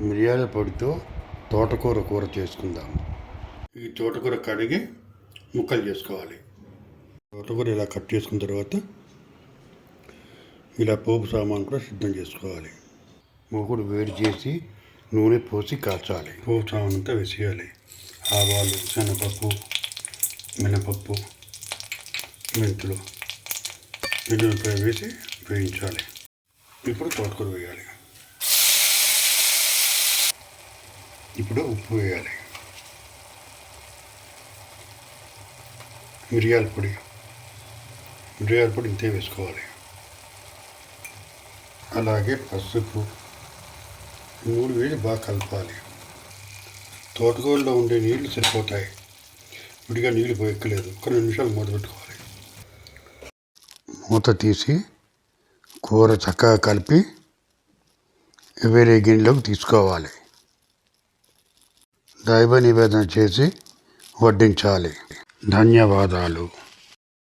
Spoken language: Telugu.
మిరియాల పొడితో తోటకూర కూర చేసుకుందాం. ఈ తోటకూర కడిగి ముక్కలు చేసుకోవాలి. తోటకూర ఇలా కట్ చేసుకున్న తర్వాత ఇలా పోపు సామాన్ కూడా సిద్ధం చేసుకోవాలి. మూకుడు వేడి చేసి నూనె పోసి కాల్చాలి. పోపు సామాన్ అంతా వేసేయాలి. ఆవాలు శనగపప్పు మినపప్పు మెంతులు ఎండుమిరపకాయ వేసి వేయించాలి. ఇప్పుడు తోటకూర వేయాలి. ఇప్పుడు ఉప్పు వేయాలి. మిరియాల పొడి. మిరియాల పొడి ఇంతే వేసుకోవాలి. అలాగే పసుపు. మూడు వేసి బాగా కలపాలి. తోటకూరలో ఉండే నీళ్ళు సరిపోతాయి. విడిగా నీళ్ళు పోయక్కలేదు ఒక రెండు నిమిషాలు మూత పెట్టుకోవాలి. మూత తీసి కూర చక్కగా కలిపి వేరే గిన్నెలోకి తీసుకోవాలి. దైవ నివేదన చేసి వడ్డించాలి. ధన్యవాదాలు.